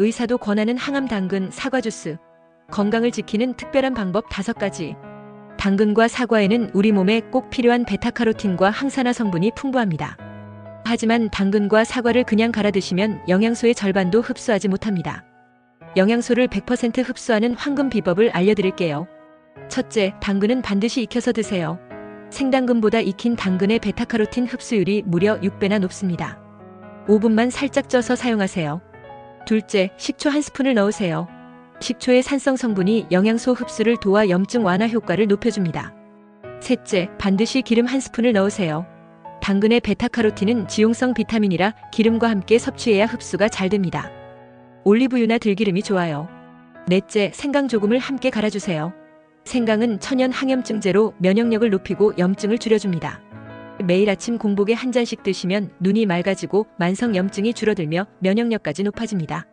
의사도 권하는 항암 당근, 사과 주스. 건강을 지키는 특별한 방법 5가지. 당근과 사과에는 우리 몸에 꼭 필요한 베타카로틴과 항산화 성분이 풍부합니다. 하지만 당근과 사과를 그냥 갈아 드시면 영양소의 절반도 흡수하지 못합니다. 영양소를 100% 흡수하는 황금 비법을 알려드릴게요. 첫째, 당근은 반드시 익혀서 드세요. 생당근보다 익힌 당근의 베타카로틴 흡수율이 무려 6배나 높습니다. 5분만 살짝 쪄서 사용하세요. 둘째, 식초 한 스푼을 넣으세요. 식초의 산성 성분이 영양소 흡수를 도와 염증 완화 효과를 높여줍니다. 셋째, 반드시 기름 한 스푼을 넣으세요. 당근의 베타카로틴은 지용성 비타민이라 기름과 함께 섭취해야 흡수가 잘 됩니다. 올리브유나 들기름이 좋아요. 넷째, 생강 조금을 함께 갈아주세요. 생강은 천연 항염증제로 면역력을 높이고 염증을 줄여줍니다. 매일 아침 공복에 한 잔씩 드시면 눈이 맑아지고 만성 염증이 줄어들며 면역력까지 높아집니다.